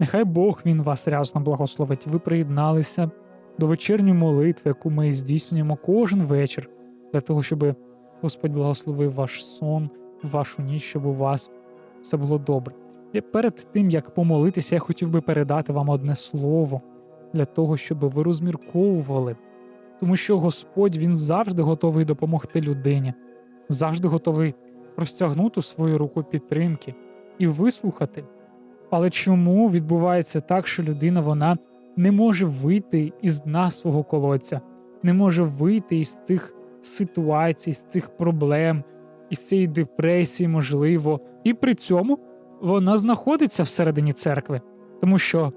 Нехай Бог він вас рясно благословить. Ви приєдналися до вечірньої молитви, яку ми здійснюємо кожен вечір, для того, щоб Господь благословив ваш сон, вашу ніч, щоб у вас все було добре. І перед тим як помолитися, я хотів би передати вам одне слово для того, щоб ви розмірковували, тому що Господь він завжди готовий допомогти людині, завжди готовий простягнути свою руку підтримки і вислухати. Але чому відбувається так, що людина вона не може вийти із дна свого колодця, не може вийти із цих ситуацій, з цих проблем, із цієї депресії, можливо, і при цьому вона знаходиться всередині церкви, тому що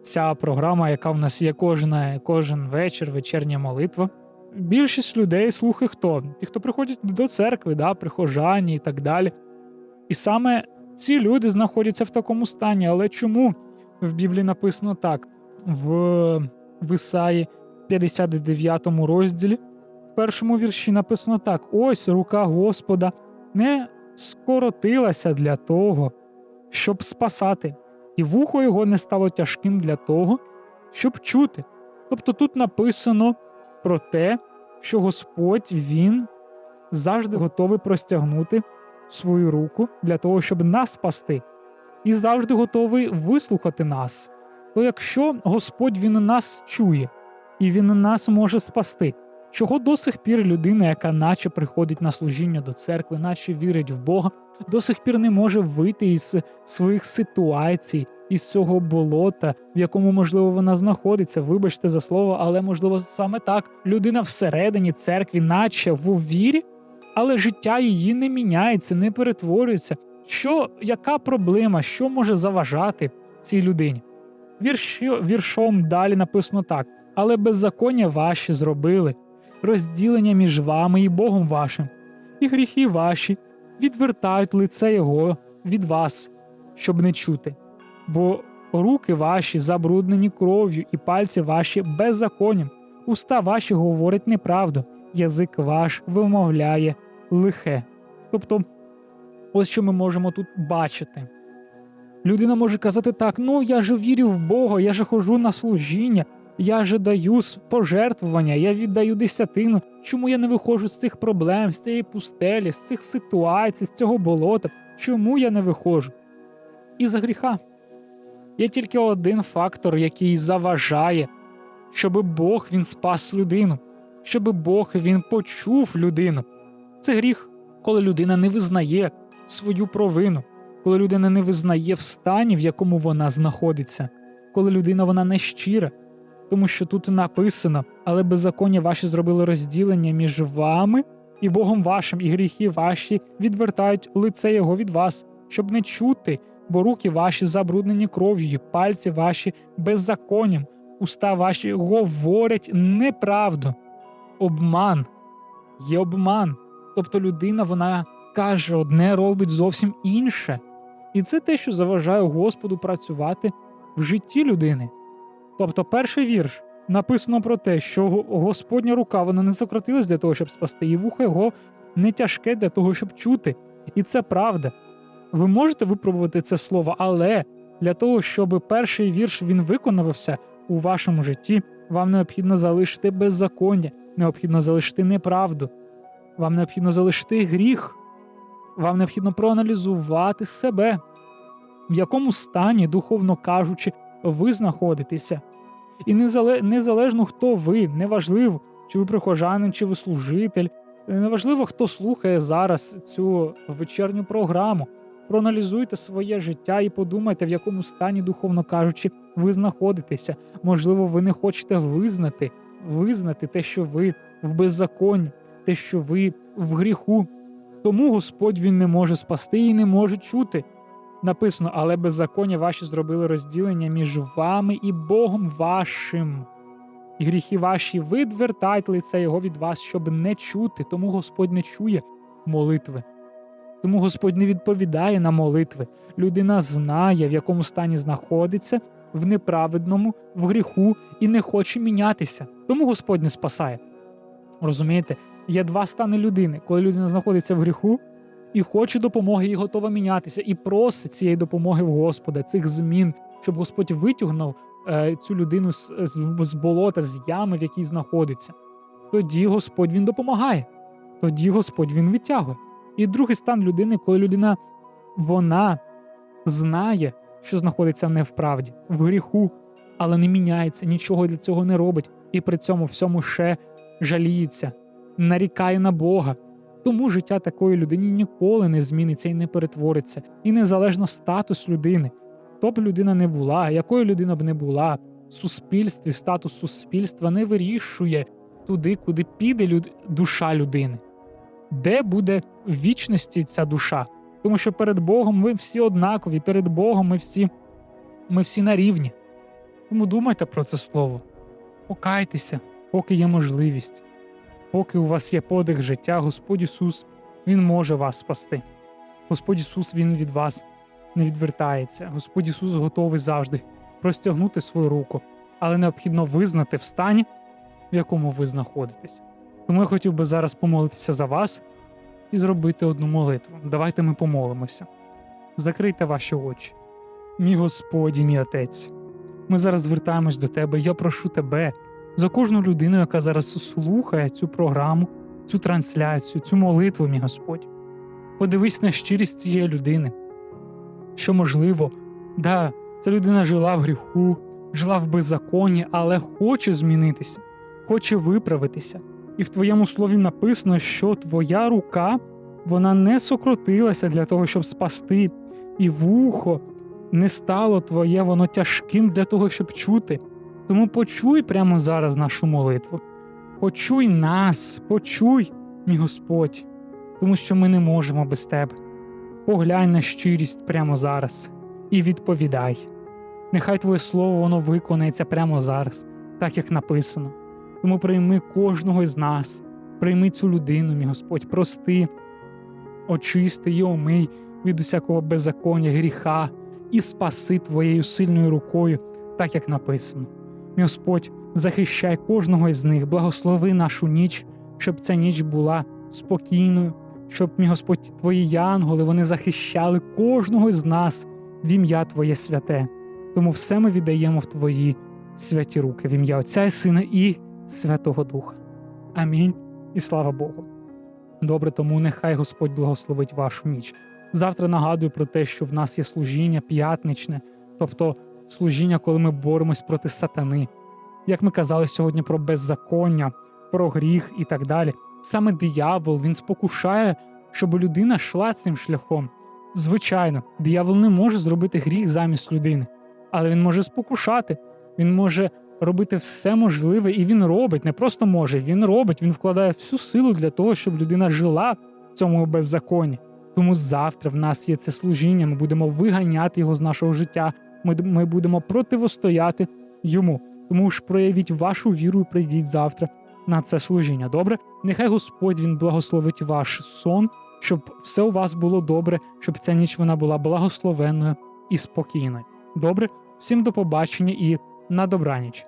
ця програма, яка в нас є кожна, кожен вечір, вечірня молитва. Більшість людей слухає хто? Ті, хто приходять до церкви, да, прихожані і так далі. І саме ці люди знаходяться в такому стані. Але чому в Біблії написано так? В, в Ісаї 59 розділі, в першому вірші написано так: ось рука Господа не скоротилася для того, щоб спасати, і вухо його не стало тяжким для того, щоб чути. Тобто тут написано про те, що Господь Він завжди готовий простягнути свою руку для того, щоб нас спасти, і завжди готовий вислухати нас. То якщо Господь Він нас чує і Він нас може спасти, чого до сих пір людина, яка наче приходить на служіння до церкви, наче вірить в Бога, до сих пір не може вийти із своїх ситуацій, із цього болота, в якому, можливо, вона знаходиться, вибачте за слово, але можливо саме так людина всередині церкві, наче в вірі, але життя її не міняється, не перетворюється. Що, яка проблема, що може заважати цій людині? Вірші, віршом далі написано так: але беззаконня ваші зробили, розділення між вами і Богом вашим, і гріхи ваші відвертають лице Його від вас, щоб не чути. Бо руки ваші забруднені кров'ю, і пальці ваші беззаконням, уста ваші говорять неправду, язик ваш вимовляє лихе. Тобто, ось що ми можемо тут бачити. Людина може казати так: ну я же вірю в Бога, я же хожу на служіння, я же даю пожертвування, я віддаю десятину. Чому я не виходжу з цих проблем, з цієї пустелі, з цих ситуацій, з цього болота? Чому я не виходжу? Із-за гріха. Є тільки один фактор, який заважає, щоб Бог він спас людину, щоб Бог він почув людину. Це гріх, коли людина не визнає свою провину, коли людина не визнає в стані, в якому вона знаходиться, коли людина вона не щира. Тому що тут написано, але беззаконня ваші зробили розділення між вами і Богом вашим, і гріхи ваші відвертають лице Його від вас, щоб не чути, бо руки ваші забруднені кров'ю, пальці ваші беззаконням, уста ваші говорять неправду. Обман є обман. Тобто людина вона каже одне, робить зовсім інше. І це те, що заважає Господу працювати в житті людини. Тобто, перший вірш написано про те, що Господня рука вона не сократилась для того, щоб спасти, і вухо його не тяжке для того, щоб чути. І це правда. Ви можете випробувати це слово, але для того, щоб перший вірш він виконувався у вашому житті, вам необхідно залишити беззаконня, необхідно залишити неправду, вам необхідно залишити гріх, вам необхідно проаналізувати себе, в якому стані, духовно кажучи, ви знаходитеся. І незалежно, хто ви, неважливо, чи ви прихожанин, чи ви служитель, неважливо, хто слухає зараз цю вечірню програму. Проаналізуйте своє життя і подумайте, в якому стані, духовно кажучи, ви знаходитеся. Можливо, ви не хочете визнати, визнати те, що ви в беззаконні, те, що ви в гріху. Тому Господь він не може спасти і не може чути. Написано, але беззаконня ваші зробили розділення між вами і Богом вашим. І гріхи ваші відвертайте лице його від вас, щоб не чути. Тому Господь не чує молитви. Тому Господь не відповідає на молитви. Людина знає, в якому стані знаходиться, в неправедному, в гріху і не хоче мінятися. Тому Господь не спасає. Розумієте? Є два стани людини, коли людина знаходиться в гріху і хоче допомоги, і готова мінятися, і просить цієї допомоги в Господа, цих змін, щоб Господь витягнув е, цю людину з, з, з болота, з ями, в якій знаходиться. Тоді Господь він допомагає, тоді Господь він відтягує. І другий стан людини, коли людина вона знає, що знаходиться в невправді, в гріху, але не міняється, нічого для цього не робить, і при цьому всьому ще жаліється, нарікає на Бога. Тому життя такої людини ніколи не зміниться і не перетвориться, і незалежно статус людини. Хто б людина не була, якою людина б не була, суспільстві статус суспільства не вирішує туди, куди піде люд... душа людини, де буде в вічності ця душа. Тому що перед Богом ми всі однакові, перед Богом ми всі, ми всі на рівні. Тому думайте про це слово, покайтеся, поки є можливість. Поки у вас є подих життя, Господь Ісус, Він може вас спасти. Господь Ісус, Він від вас не відвертається. Господь Ісус готовий завжди простягнути свою руку, але необхідно визнати в стані, в якому ви знаходитесь. Тому я хотів би зараз помолитися за вас і зробити одну молитву. Давайте ми помолимося. Закрийте ваші очі. Мій Господь, і мій Отець. Ми зараз звертаємось до Тебе. Я прошу Тебе за кожну людину, яка зараз слухає цю програму, цю трансляцію, цю молитву, мій Господь. Подивись на щирість цієї людини, що можливо, да, ця людина жила в гріху, жила в беззаконні, але хоче змінитися, хоче виправитися. І в твоєму слові написано, що твоя рука вона не сокротилася для того, щоб спасти, і вухо не стало твоє, воно тяжким для того, щоб чути. Тому почуй прямо зараз нашу молитву. Почуй нас, почуй, мій Господь, тому що ми не можемо без тебе. Поглянь на щирість прямо зараз і відповідай. Нехай Твоє слово воно виконається прямо зараз, так як написано. Тому прийми кожного із нас, прийми цю людину, мій Господь, прости, очисти і омий від усякого беззаконня, гріха і спаси Твоєю сильною рукою, так як написано. Господь, захищай кожного із них, благослови нашу ніч, щоб ця ніч була спокійною, щоб, мій Господь, Твої янголи вони захищали кожного з нас в ім'я Твоє святе. Тому все ми віддаємо в Твої святі руки, в ім'я Отця і Сина і Святого Духа. Амінь і слава Богу. Добре, тому нехай Господь благословить вашу ніч. Завтра нагадую про те, що в нас є служіння п'ятничне, тобто служіння, коли ми боремось проти сатани. Як ми казали сьогодні про беззаконня, про гріх і так далі. Саме диявол він спокушає, щоб людина йшла цим шляхом. Звичайно, диявол не може зробити гріх замість людини, але він може спокушати, він може робити все можливе, і він робить, не просто може, він робить, він вкладає всю силу для того, щоб людина жила в цьому беззаконні. Тому завтра в нас є це служіння, ми будемо виганяти його з нашого життя, ми, ми будемо противостояти йому. Тому ж проявіть вашу віру і прийдіть завтра на це служіння. Добре? Нехай Господь він благословить ваш сон, щоб все у вас було добре, щоб ця ніч вона була благословенною і спокійною. Добре? Всім до побачення і на добраніч.